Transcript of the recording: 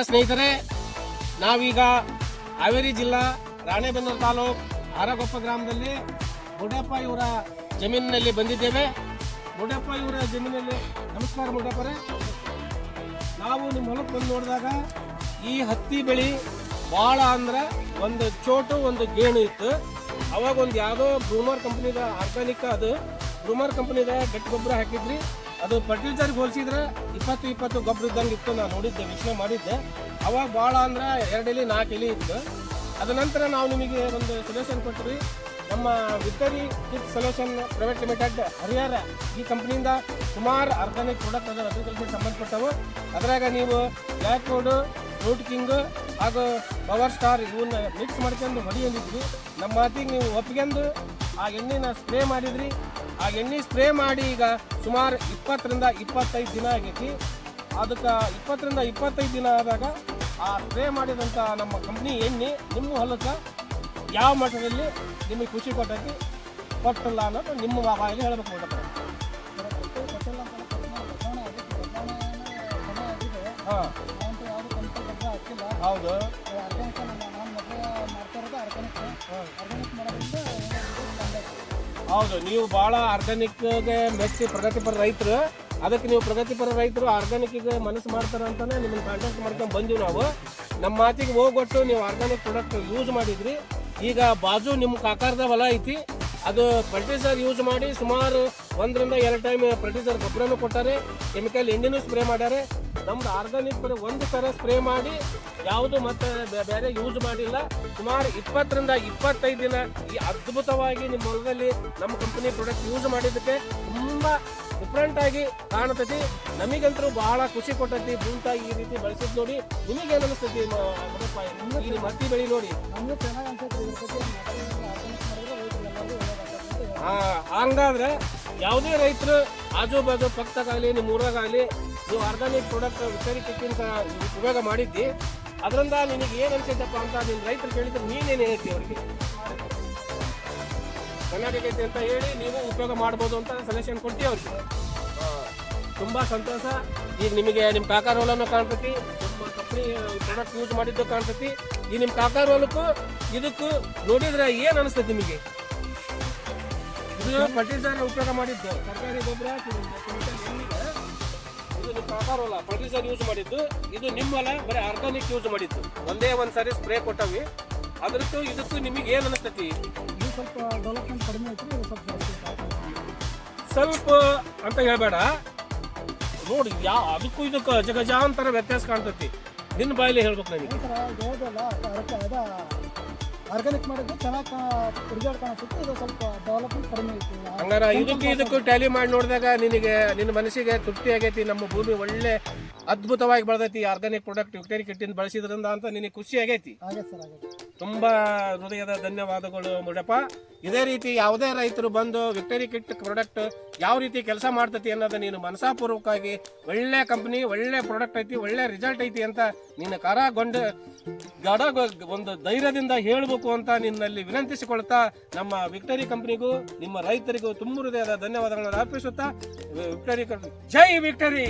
ಸ್ನೇಹಿತರೆ, ನಾವೀಗ ಹಾವೇರಿ ಜಿಲ್ಲಾ ರಾಣೆಬೆನ್ನೂರು ತಾಲೂಕು ಆರಗೊಪ್ಪ ಗ್ರಾಮದಲ್ಲಿ ಮುಡಪ್ಪ ಇವರ ಜಮೀನಿನಲ್ಲಿ ಬಂದಿದ್ದೇವೆ. ಮುಡಪ್ಪ ಇವರ ಜಮೀನಲ್ಲಿ ನಮಸ್ಕಾರ ಮುಡಪ್ಪರೇ ನಾವು ನಿಮ್ಮ ಹೊಲಕ್ಕೆ ಬಂದು ನೋಡಿದಾಗ ಈ ಹತ್ತಿ ಬೆಳೆ ಭಾಳ ಅಂದ್ರೆ ಒಂದು ಚೋಟು ಒಂದು ಗೇಣು ಇತ್ತು. ಅವಾಗ ಒಂದು ಯಾವುದೋ ಬ್ರೂಮರ್ ಕಂಪ್ನಿದ ಆರ್ಗಾನಿಕ್ ಅದು ಬ್ರೂಮರ್ ಇದೆ, ಗಟ್ಟಿ ಗೊಬ್ಬರ ಹಾಕಿದ್ರಿ. ಅದು ಫರ್ಟಿಲೈಸರ್ಗೆ ಹೋಲಿಸಿದ್ರೆ ಇಪ್ಪತ್ತು ಇಪ್ಪತ್ತು ಗೊಬ್ಬರ ಇದ್ದಂಗೆ ಇತ್ತು ನಾನು ನೋಡಿದ್ದೆ, ವೀಕ್ಷಣೆ ಮಾಡಿದ್ದೆ. ಅವಾಗ ಭಾಳ ಅಂದ್ರೆ ಎರಡು ಎಲೆ, ನಾಲ್ಕು ಎಲೆ ಇತ್ತು. ಅದ ನಂತರ ನಾವು ನಿಮಗೆ ಒಂದು ಸೊಲ್ಯೂಷನ್ ಕೊಟ್ಟಿರಿ ನಮ್ಮ victory kit solution private limited Harihara ಈ ಕಂಪ್ನಿಯಿಂದ ಸುಮಾರು ಆರ್ಗಾನಿಕ್ ಪ್ರಾಡಕ್ಟ್ ಅದರ ಅಗ್ರಿಕಲ್ಚರ್ ಸಂಬಂಧಪಟ್ಟವು. ಅದರಾಗ ನೀವು ಬ್ಲ್ಯಾಕ್ ರೋಡು ರೂಟ್ ಕಿಂಗ್ ಹಾಗೂ ಪವರ್ ಸ್ಟಾರ್ ಇವನ್ನ ಮಿಕ್ಸ್ ಮಾಡ್ಕೊಂಡು ಹೊಡಿಯಲಿದ್ವಿ ನಮ್ಮ ಮಾತಿಗೆ ನೀವು ಒಪ್ಕೊಂಡು ಆ ಎಣ್ಣೆನ ಸ್ಪ್ರೇ ಮಾಡಿದ್ರಿ ಆ ಎಣ್ಣೆ ಸ್ಪ್ರೇ ಮಾಡಿ ಈಗ ಸುಮಾರು ಇಪ್ಪತ್ತರಿಂದ ಇಪ್ಪತ್ತೈದು ದಿನ ಆಗೈತಿ ಅದಕ್ಕೆ ಇಪ್ಪತ್ತರಿಂದ ಇಪ್ಪತ್ತೈದು ದಿನ ಆದಾಗ ಆ ಸ್ಪ್ರೇ ಮಾಡಿದಂಥ ನಮ್ಮ ಕಂಪ್ನಿ ಎಣ್ಣೆ ನಿಮ್ಮ ಹೊಲಕ್ಕೆ ಯಾವ ಮಟ್ಟದಲ್ಲಿ ನಿಮಗೆ ಖುಷಿ ಕೊಟ್ಟೈತಿ ಕೊಟ್ಟಲ್ಲ ಅನ್ನೋದು ನಿಮ್ಮ ಬಾಯಲ್ಲಿ ಹೇಳ್ಬೇಕು ನೋಡಪ್ಪ ಹೌದು. ಹೌದು ನೀವು ಭಾಳ ಆರ್ಗ್ಯಾನಿಕ್ಗೆ ಮೆಚ್ಚಿ ಪ್ರಗತಿಪರ ರೈತರು. ಅದಕ್ಕೆ ನೀವು ಪ್ರಗತಿಪರ ರೈತರು ಆರ್ಗ್ಯಾನಿಕ್ಗೆ ಮನಸ್ಸು ಮಾಡ್ತಾರೆ ಅಂತಾನೆ ನಿಮ್ಮನ್ನು ಕಾಂಟ್ಯಾಕ್ಟ್ ಮಾಡ್ಕೊಂಡು ಬಂದೀವಿ ನಾವು. ನಮ್ಮ ಮಾತಿಗೆ ಹೋಗೊಟ್ಟು ನೀವು ಆರ್ಗ್ಯಾನಿಕ್ ಪ್ರಾಡಕ್ಟ್ ಯೂಸ್ ಮಾಡಿದ್ರಿ. ಈಗ ಬಾಜು ನಿಮ್ಮ ಕಾಕಾರದ ಹೊಲ ಐತಿ. ಅದು ಫರ್ಟಿಲೈಸರ್ ಯೂಸ್ ಮಾಡಿ ಸುಮಾರು ಒಂದರಿಂದ ಎರಡು ಟೈಮ್ ಫರ್ಟಿಲೈಸರ್ ಗೊಬ್ಬರನೂ ಕೊಟ್ಟಾರೆ ಕೆಮಿಕಲ್ ಎಣ್ಣೆನೂ ಸ್ಪ್ರೇ ಮಾಡ್ಯಾರೆ. ನಮ್ದು ಆರ್ಗಾನಿಕ್ ಬರೀ ಒಂದು ಸಲ ಸ್ಪ್ರೇ ಮಾಡಿ ಯಾವುದು ಮತ್ತೆ ಬೇರೆ ಯೂಸ್ ಮಾಡಿಲ್ಲ. ಸುಮಾರು ಇಪ್ಪತ್ತರಿಂದ ಇಪ್ಪತ್ತೈದು ದಿನ ಈ ಅದ್ಭುತವಾಗಿ ನಿಮ್ಮ ಹೊಲದಲ್ಲಿ ನಮ್ಮ ಕಂಪನಿ ಪ್ರಾಡಕ್ಟ್ ಯೂಸ್ ಮಾಡಿದ್ದಕ್ಕೆ ತುಂಬ ಡಿಫ್ರೆಂಟ್ ಆಗಿ ಕಾಣತೈತಿ. ನಮಗಂತರೂ ಬಹಳ ಖುಷಿ ಕೊಟ್ಟೈತಿ. ಬೂಂತಾಗಿ ಈ ರೀತಿ ಬಳಸಿದ್ ನೋಡಿ ನಿಮಗೇನು ಅನಿಸ್ತೈತಿ ಮತ್ತಿ ಬೆಳಿ ನೋಡಿ. ನಮಗೆ ಚೆನ್ನಾಗಿ ಅನ್ಸೈತ್ರಿ ಹಂಗಾದ್ರೆ ಯಾವುದೇ ರೈತರು ಆಜು ಬಾಜು ಪಕ್ಕದಾಗಲಿ, ನಿಮ್ಮ ಊರಾಗಲಿ ನೀವು ಆರ್ಗಾನಿಕ್ ಪ್ರಾಡಕ್ಟ್ ವಿತರಿಕೆಕ್ಕಿಂತ ಉಪಯೋಗ ಮಾಡಿದ್ದಿ, ಅದರಿಂದ ನಿನಗೆ ಏನು ಅನ್ಸೈತಪ್ಪ ಅಂತ ನಿಮ್ಮ ರೈತರು ಕೇಳಿದ್ರೆ ನೀನೇನು ಹೇಳ್ತಿ ಅವ್ರಿಗೆ? ಚೆನ್ನಾಗೈತೆ ಅಂತ ಹೇಳಿ ನೀವು ಉಪಯೋಗ ಮಾಡ್ಬೋದು ಅಂತ ಸಜೆಷನ್ ಕೊಡ್ತೀವಿ ಅವ್ರಿಗೆ. ತುಂಬ ತುಂಬಾ ಸಂತೋಷ. ಈಗ ನಿಮಗೆ ನಿಮ್ಮ ಕಾಕಾ ರೋಲನ್ನು ಕಾಣ್ತೈತಿ, ನಿಮ್ಮ ಕಂಪ್ನಿ ಪ್ರಾಡಕ್ಟ್ ಯೂಸ್ ಮಾಡಿದ್ದು ಕಾಣ್ತೈತಿ. ಈ ನಿಮ್ಮ ಕಾಕಾ ರೋಲಕ್ಕೂ ಇದಕ್ಕೂ ನೋಡಿದ್ರೆ ಏನು ಅನಿಸ್ತೈತಿ ನಿಮಗೆ? ಇದು ಫರ್ಟಿಲೈಸರ್ ಉಪಯೋಗ ಮಾಡಿದ್ದು. ಸರ್ಕಾರಿ ಗೊಬ್ಬರ ಇದು ನಿಮ್ಮ ಕಾಕಾರೋಲ್ಲ ಫರ್ಟಿಲೈಸರ್ ಯೂಸ್ ಮಾಡಿದ್ದು. ಇದು ನಿಮ್ಮಲ್ಲ ಬರೀ ಆರ್ಗಾನಿಕ್ ಯೂಸ್ ಮಾಡಿದ್ದು. ಒಂದೇ ಒಂದು ಸಾರಿ ಸ್ಪ್ರೇ ಕೊಟ್ಟವಿ. ಅದ್ರದ್ದು ಇದಕ್ಕೂ ನಿಮಗೆ ಏನು ಅನಿಸ್ತೈತಿ? ಇದು ಸ್ವಲ್ಪ ಡೆವಲಪ್ಮೆಂಟ್ ಕಡಿಮೆ ಸ್ವಲ್ಪ. ಸ್ವಲ್ಪ ಅಂತ ಹೇಳ್ಬೇಡ. ನೋಡಿ ಯಾ ಅದಕ್ಕೂ ಇದಕ್ಕೂ ಜಗಜಾಂತರ ವ್ಯತ್ಯಾಸ ಕಾಣ್ತೈತಿ. ನಿನ್ನ ಬಾಯಲ್ಲಿ ಹೇಳ್ಬೇಕು ನನಗೆ. ಆರ್ಗಾನಿಕ್ ಮಾಡಿದ್ರೆ ಚೆನ್ನಾಗಿ ರಿಸಲ್ಟ್ ಕಾಣಿಸುತ್ತೆ. ಇದು ಸ್ವಲ್ಪ ಡೆವಲಪ್ಮೆಂಟ್ ಕಡಿಮೆ ಐತಿ ಹಂಗಾರ ಇದಕ್ಕೆ ಇದಕ್ಕೂ ಟ್ಯಾಲಿ ಮಾಡಿ ನೋಡಿದಾಗ ನಿನಗೆ ನಿನ್ನ ಮನಸ್ಸಿಗೆ ತೃಪ್ತಿ ಆಗೈತಿ ನಮ್ಮ ಭೂಮಿ ಒಳ್ಳೆ ಅದ್ಭುತವಾಗಿ ಬೆಳೆದೈತಿ ಆರ್ಗಾನಿಕ್ ಪ್ರಾಡಕ್ಟ್ ಯುಕ್ಟೇರಿ ಕಿಟ್ಟಿಂದ ಬಳಸಿದ್ರಿಂದ ಅಂತ ನಿನಗೆ ಖುಷಿ ಆಗೈತಿ? ಆಗೈತೆ ಸರ್ ಆಗೈತೆ. ತುಂಬಾ ಹೃದಯದ ಧನ್ಯವಾದಗಳು ಮುಡಪ್ಪ ಇದೇ ರೀತಿ ಯಾವುದೇ ರೈತರು ಬಂದು ವಿಕ್ಟರಿ ಕಿಟ್ ಪ್ರಾಡಕ್ಟ್ ಯಾವ ರೀತಿ ಕೆಲಸ ಮಾಡ್ತತಿ ಅನ್ನೋದು ನೀನು ಮನಸಾಪೂರ್ವಕವಾಗಿ ಒಳ್ಳೆ ಕಂಪ್ನಿ ಒಳ್ಳೆ ಪ್ರಾಡಕ್ಟ್ ಐತಿ, ಒಳ್ಳೆ ರಿಸಲ್ಟ್ ಐತಿ ಅಂತ ನೀನು ಕರಗೊಂಡು ಗಡ ಒಂದು ಧೈರ್ಯದಿಂದ ಹೇಳಬೇಕು ಅಂತ ನಿನ್ನಲ್ಲಿ ವಿನಂತಿಸಿಕೊಳ್ತಾ ನಮ್ಮ ವಿಕ್ಟರಿ ಕಂಪ್ನಿಗೂ ನಿಮ್ಮ ರೈತರಿಗೂ ತುಂಬ ಹೃದಯದ ಧನ್ಯವಾದಗಳನ್ನು ಅರ್ಪಿಸುತ್ತಾ ವಿಕ್ಟರಿ ಜೈ ವಿಕ್ಟರಿ